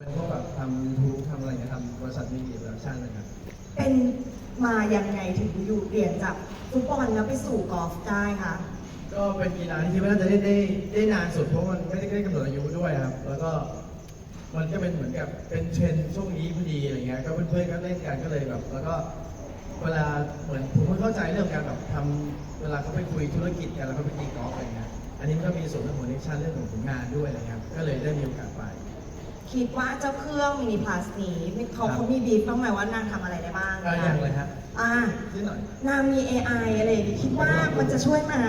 เป็นพวกแบบทำยูทูบทำอะไรเงี้ยทำบริษัทมีเดียโปรดักชั่นนะครับเป็นมายังไงถึงอยู่เปลี่ยนจากฟุตบอลแล้วไปสู่กอล์ฟได้คะก็เป็นกีฬาที่คิดว่าน่าจะได้ได้ได้นานสุดเพราะมันไม่ได้ได้กำหนดอายุด้วยครับ แล้วก็มันก็เป็นเหมือนกับเป็นเทรนด์ช่วงนี้พอดีอะไรเงี้ยก็เพื่อนๆก็เล่นกันก็เลยแบบ แล้วก็เวลาเหมือนผมไม่เข้าใจเรื่องการแบบทำเวลาเขาไปคุยธุรกิจกันแล้วเขาไปตีกอล์ฟอะไรเงี้ยอันนี้มันก็มีส่วนเรื่องของเนชั่นเรื่องของผลงานด้วยอะไรเงี้ยครับก็เลยได้มีโอกาสไป คิดว่าเจ้าเครื่องมินิพลัสนี้เขาครับเขามีบีฟบ้างไหมว่านางทำอะไรได้บ้างก็ยังเลยฮะอ่านิดหน่อยนางมี AI อะไรอย่างงี้คิดว่ามันจะช่วยมา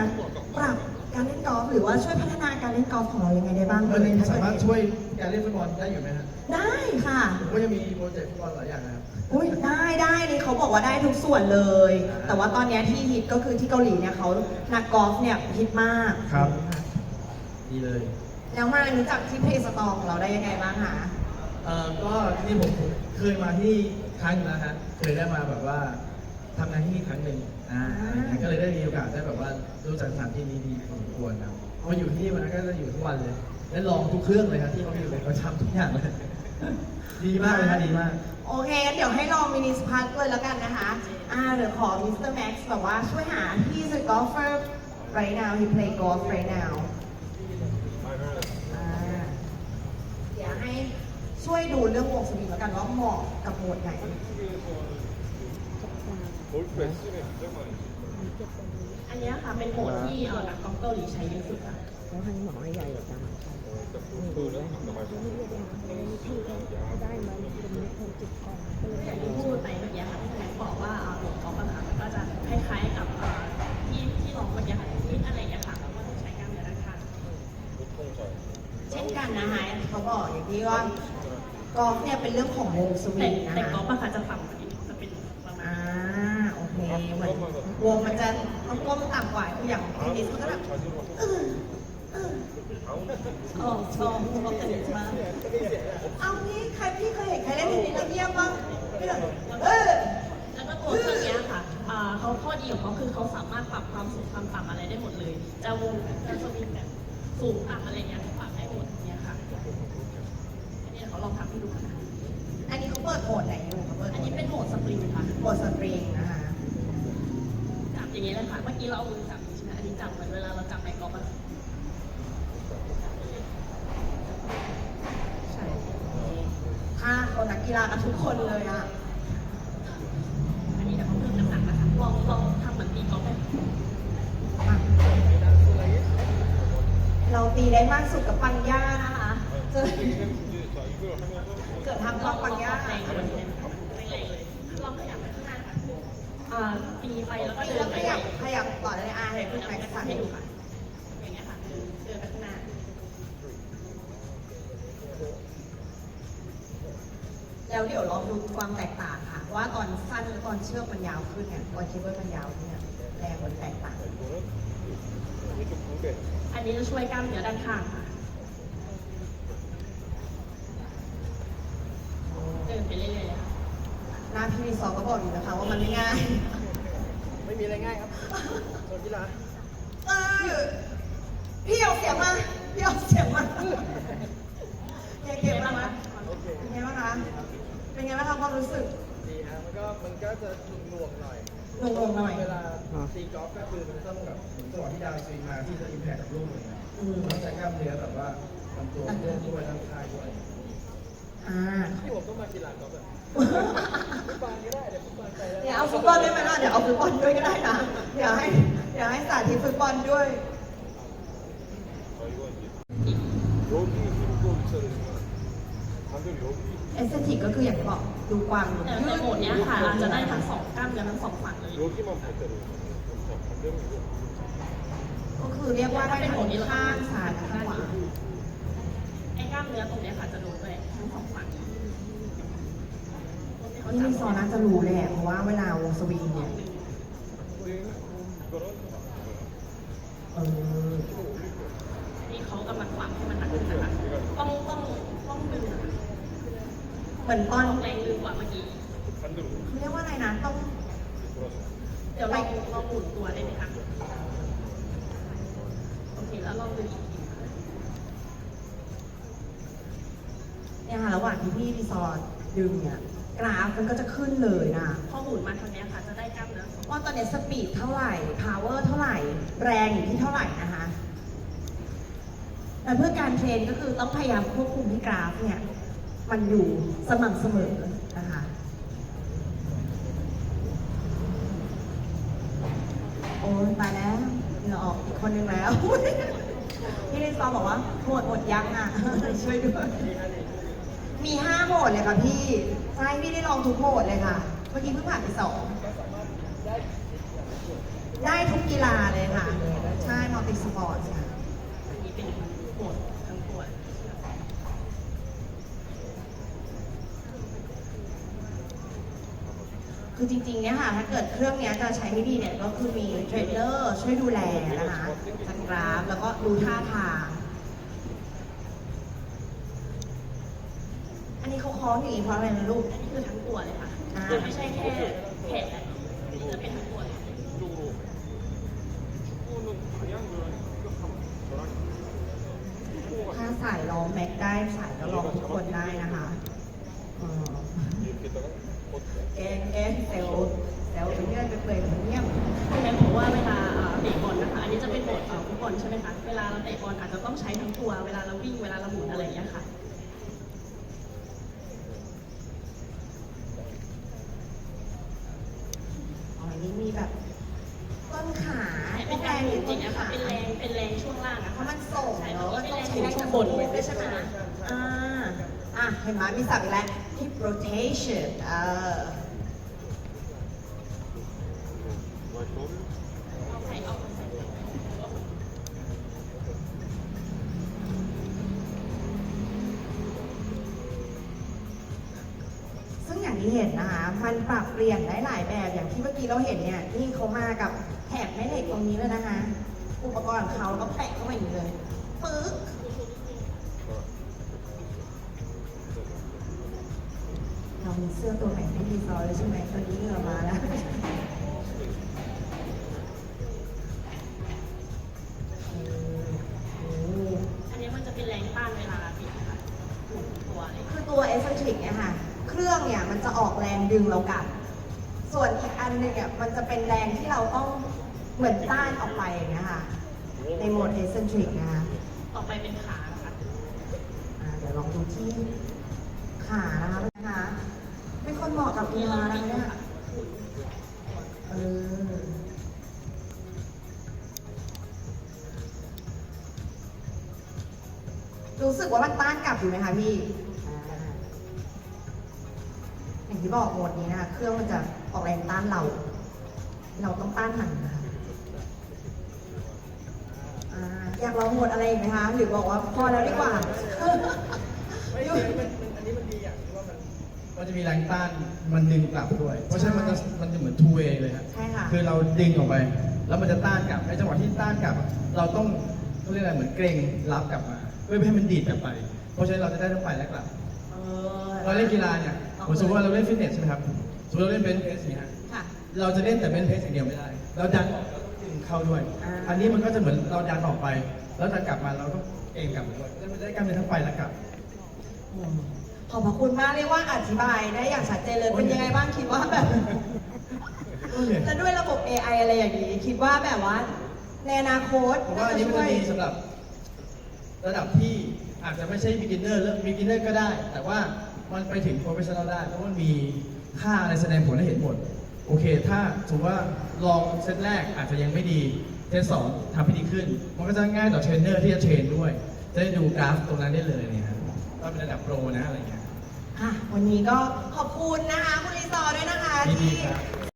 ปรับการเล่นกอล์ฟหรือว่าช่วยพัฒนาการเล่นกอล์ฟของเรายังไงได้บ้างมันเลยสามารถช่วยการเล่นฟุตบอลได้อยู่ไหมฮะได้ค่ะผมก็ยังมีโปรเจกต์ฟุตบอลหลายอย่างนะครับอุ้ยได้ได้นี่เขาบอกว่าได้ทุกส่วนเลย แต่ว่าตอนเนี้ยที่ฮิตก็คือที่เกาหลีเนี่ยเขานักกอล์ฟเนี่ยฮิตมากครับดีเลย แล้วมารู้จักที่เพจสตองของเราได้ยังไงบ้างคะเอ่อก็ที่ผมเคยมาที่ครั้งหนึงนะฮะเคยได้มาแบบว่าทำงานที่นี่ครั้งหนึ่งอ่าอะไรเงี้ยก็เลยได้มีโอกาสได้แบบว่ารู้จักสถานที่นี้ดีพอสมควรครับพออยู่ที่นี่มันก็จะอยู่ทุกวันเลยได้ลองทุกเครื่องเลยครับที่เขามีอยู่เลยเขาทำทุกอย่างเลย ดีมากเลยครับดีมาก โอเคงั้นเดี๋ยวให้ลองมินิสพัทเลยแล้วกันนะคะ อ่าเดี๋ยวขอมิสเตอร์แม็กซ์แบบว่าช่วยหา he's a golfer right now he play golf right now อ่าเดี๋ยวให้ช่วย ดูเรื่องวงสวิงแล้วกันว่าเหมาะกับโหมดไหน 골프 S는 굉장히 많이 อันเนี้ยค่ะเป็นโหมดที่เอ่อนักกอล์ฟเกาหลีใช้เยอะสุดค่ะ แล้วทางหมอใหญ่จัง 어, 일단 골프는 아까 ไม่ 말씀드린 เรียกว่าพี่ก็ได้มาในตรงนี้คนจิตก่อนก็เลย อย่างที่พูดไปเมื่อกี้ค่ะที่แม็กบอกว่าเอ่อโหมดกอล์ฟอะค่ะมันก็จะคล้ายๆกับเอ่อที่ที่ลองเมื่อกี้ค่ะที่อะไรอย่างเงี้ยค่ะแล้วก็ต้องใช้กล้ามเนื้อด้านข้าง 보통 잘 เช่นกันนะคะเขาบอกอย่างที่ว่า กอล์ฟเนี่ยเป็นเรื่องของวงสวิงนะแต่ก๊อฟอะคะจะฝั่งสจะเป็นระมอ่าโอเคหมืนวงมันจะมันก้มต่ำกว่าคืออย่างเทนนิสมันก็แบบเออเออชอบชอบชอบเทนนิสมากเอางี้ใครพี่เคยเห็นใครเล่นเทนนิสแล้วเยี่ยมบ้างไม่หรอกเแล้วก็ตัวเช่องเนี้ยค่ะอ่าเขาข้อดีของเขาคือเขาสามารถปรับความสูงความต่ำอะไรได้หมดเลย จะวงจะสวิงแบบสูงต่ำอะไรเงี้ยปรับได้หมดเนี้ยค่ะ ดี๋ยเขาลองทำให้ดูอันนี้เขาเปิดโหมดไหนอยู่เขาเปิดอันนี้เป็นโหมดสปริงค่ะโหมดสปริงนะคะ จับอย่างนี้แหละค่ะ เมื่อกี้เราเอามือจับใช่ไหมอันนี้จับเหมือนเวลาเราจับไมโครฟใช่ผ้าคนนักกีฬากันทุกคนเลยอะอันนี้เดี๋ยวเขาเพิ่มน้ำหนักนะคะ ลองลองทำเหมือนตีกอล์ฟได้มเราตีได้มากสุดกับปังย่านะคะเจอ เกิดทางล็อกปังย่าค่ะปีไปแล้วก็เดินขยับขยับต่อเลยอาให้คุณแม่กระชับให้ดูค่ะ อย่างเงี้ยค่ะเดินเดินาแล้วเดี๋ยวลองดูความแตกต่างค่ะ ว่าตอนสั้นตอนเชือกมันยาวขึ้นเนี่ยตอนเคเบิลมันยาวเนี่ยแรงมันแตกต่าง อันนี้จะช่วยกล้ามเนื้อด้านข้างค่ะ หน้าพี่รีซอร์ก็บอกอยู่นะคะว่ามันไม่ง่าย ไม่มีอะไรง่ายครับส่วนกีฬาเออพี่เอาเสียงมา พี่เอาเสียงมาเก็บเก็บมาเป็นไงบ้างคะ เป็นไงบ้างคะความรู้สึก ดีฮะมันก็มันก็จะหน่วงๆหน่อยหน่วงๆหน่อย เวลาตีกอล์ฟก็คือมันต้องแบบเหมือนจังหวะที่ดาวสวิงมาที่จะอิมแพคกับลูกเลยนะอืมต้องใช้กล้ามเนื้อแบบว่าทำตัวเพื่อด้วยร่างกายด้วย อ่าที่ผมต้องมากีฬากอล์ฟแบบฟุตบอลก็ได้ เดี๋ยวฟุตบอลไปแล้ว เดี๋ยวเอาฟุตบอลด้วยไหมล่ะเดี๋ยวเอาฟุตบอลด้วยก็ได้นะ เดี๋ยวให้ เดี๋ยวให้สาธิตฟุตบอลด้วย 자 이거 이제 여기 힘도 있어야 되지만 반대로 여기 เอสเตติกก็คืออย่างที่บอกดูความ แต่ในโหมดเนี้ยค่ะเราจะได้ทั้งสองกล้ามเนื้อทั้งสองฝั่งเลย 여기만 반대로 자 반대로 이거 ก็คือเรียกว่าได้ทั้งข้างซ้ายและข้างขวา ไอ้กล้ามเนื้อตรงเนี้ยค่ะจะโดนด้วยทั้งสองฝั่ง ที่มีซอน่าจะรู้แหละเพราะว่าเวลาวงสวีงเนี่ยเออนี่เขากำลังวางให้มันหนักขึ้นนะคะต้องต้องต้องดึงเหมือนตอนแรงดึงกว่าเมื่อกี้เรียกว่าอะไรนะต้อง เดี๋ยวเราเราหมุนตัวได้ไหมคะโอเคแล้วลองดึงอีกทีเนี่ยค่ะระหว่างที่พี่รีสอร์ดึงเนี่ย กราฟมันก็จะขึ้นเลยนะพอหมุนมาทางเนี้ยค่ะ จะได้กล้ามเนื้อสองว่าตอนนี้สปีดเท่าไหร่ พาวเวอร์เท่าไหร่ แรงอยู่ที่เท่าไหร่นะคะแต่เพื่อการเทรนก็คือต้องพยายามควบคุมให้กราฟเนี่ย มันอยู่สม่ำเสมอนะคะโอ้ยตายแล้วเหงื่อออกอีกคนนึงแล้ว พี่ลิซอบอกว่าโหมดหมดยังอะ ช่วยด้วย มีห้าโหมดเลยค่ะพี่ ใช่พี่ได้ลองทุกโหมดเลยค่ะ เมื่อกี้เพิ่งผ่านไปสองได้ทุกกีฬาเลยค่ะ ใช่มัลติสปอร์ตค่ะอันนี้เป็นโหมดทั้งตัวคือจริงๆเนี่ยค่ะถ้าเกิดเครื่องเนี้ยจะใช้ให้ดีเนี่ยก็คือมีเทรนเนอร์ช่วยดูแลนะคะทางกราฟแล้วก็ดูท่าทาง อั นนี้เขาคล้องอย่างนี้เพราะอะไรนะลูกนี่คือทั้งตัวเลยค่ะไม่ใช่แค่แขดนะนี่คืเป็นทั้งตัวเลยถ้าสายร้องแม็กได้สายก็ร้องทุกคนได้นะคะแกงแกงเซลเซลเงี้ยเป็นเปลือยเงี้ยคุณแม่บอกว่าเวลาเตะบอลนะคะ อันนี้จะเป็นบทฟุตบอลใช่ไหมคะ เวลาเราเตะบอลอาจจะต้องใช้ทั้งตัว เวลาเราวิ่ง เวลาเราหมุนอะไรอย่างเงี้ยค่ะ นนี้มีแบบต้นขาเป็นแรแรงงจอยู่ริต้งนๆนะคะขาเป็นแรงเป็นแรงช่วงล่างอะเพค่ะราะมันส่งใช่เนาะก็ก็เป็นต้องแรงใช้ช่แรงวงข้างบบนนด้ด้ววยยใช่ใช่ไหไหมมอ่าอะเห็นไหมมีสับอีกแล้ว hip rotation เออ ที่เห็นนะคะมันปรับเปลี่ยนได้หลายแบบอย่างที่เมื่อกี้เราเห็นเนี่ยนี่เขามากับแถบแม่เหล็กตรงนี้เลยนะคะ อุปกรณ์ของเขาแล้วก็แปะเข้ามาอย่างนี้เลยปึ๊กเรามีเสื้อตัวใหม่ให้ดีซอยแล้วใช่ไหมตอนนี้เหงื่อมาแล้ว เครื่องเนี่ยมันจะออกแรงดึงเรากลับ ส่วนอีกอันหนึ่งอะมันจะเป็นแรงที่เราต้องเหมือนต้านออกไปอย่างเงี้ยค่ะ ในโหมดเอสเซนทริกนะคะต่อไปเป็นขานะคะอ่าเดี๋ยวลองดูที่ขานะคะนะคะเป็นคนเหมาะกับกีฬานะคะเนี่ยเออรู้สึกว่ามันต้านกลับอยู่ไหมคะพี่อ่า อย่างที่บอกโหมดนี้นะคะเครื่องมันจะออกแรงต้านเรา เราต้องต้านมันนะคะอ่าอยากลองโหมดอะไรอีกไหมคะ หรือบอกว่าพอแล้วดีกว่า ไม่ดีมันมันอันนี้มันดีอย่างที่ว่ามันมันจะมีแรงต้านมันดึงกลับด้วย เพราะฉะนั้นมันจะมันจะเหมือน two way เลยครับใช่ค่ะ คือเราดึงออกไป แล้วมันจะต้านกลับในจังหวะที่ต้านกลับ เราต้องเขาเรียกอะไรเหมือนเกรงรับกลับมาเพื่อไม่ให้มันดีดกลับไป เพราะฉะนั้นเราจะได้ทั้งไปและกลับเออเราเล่นกีฬาเนี่ย ผมสมมติว่าเราเล่นฟิตเนสใช่ไหมครับสมมติเราเล่นเบนช์เพสอย่างเงี้ยค่ะ เราจะเล่นแต่เบนช์เพสอย่างเดียวไม่ได้ เราดันออกแล้วก็ดึงเข้าด้วย อ่า อันนี้มันก็จะเหมือนเราดันออกไป แล้วดันกลับมาเราต้องเองกลับมาด้วยจะได้กล้ามเนื้อทั้งไปและกลับ อืมขอบพระคุณมากเรียกว่าอธิบายได้อย่างชัดเจนเลย เป็นยังไงบ้างคิดว่าแบบ แล้วด้วยระบบ AI อะไรอย่างนี้ คิดว่าแบบว่าในอนาคตผมว่าอันนี้มันจะดีสำหรับระดับที่อาจจะไม่ใช่ beginner เริ่ม beginner ก็ได้ แต่ว่า มันไปถึง professional ได้เพราะมันมีค่าอะไรแสดงผลให้เห็นหมด โอเค ถ้าสมมติว่าลองเซตแรกอาจจะยังไม่ดีเซตสองทำให้ดีขึ้น มันก็จะง่ายต่อเทรนเนอร์ที่จะเทรนด้วย จะได้ดูกราฟตรงนั้นได้เลยเนี่ยครับว่าเป็นระดับโปรนะอะไรเงี้ย อะวันนี้ก็ขอบคุณนะคะคุณรีซอร์ด้วยนะคะยินดีที่ครับ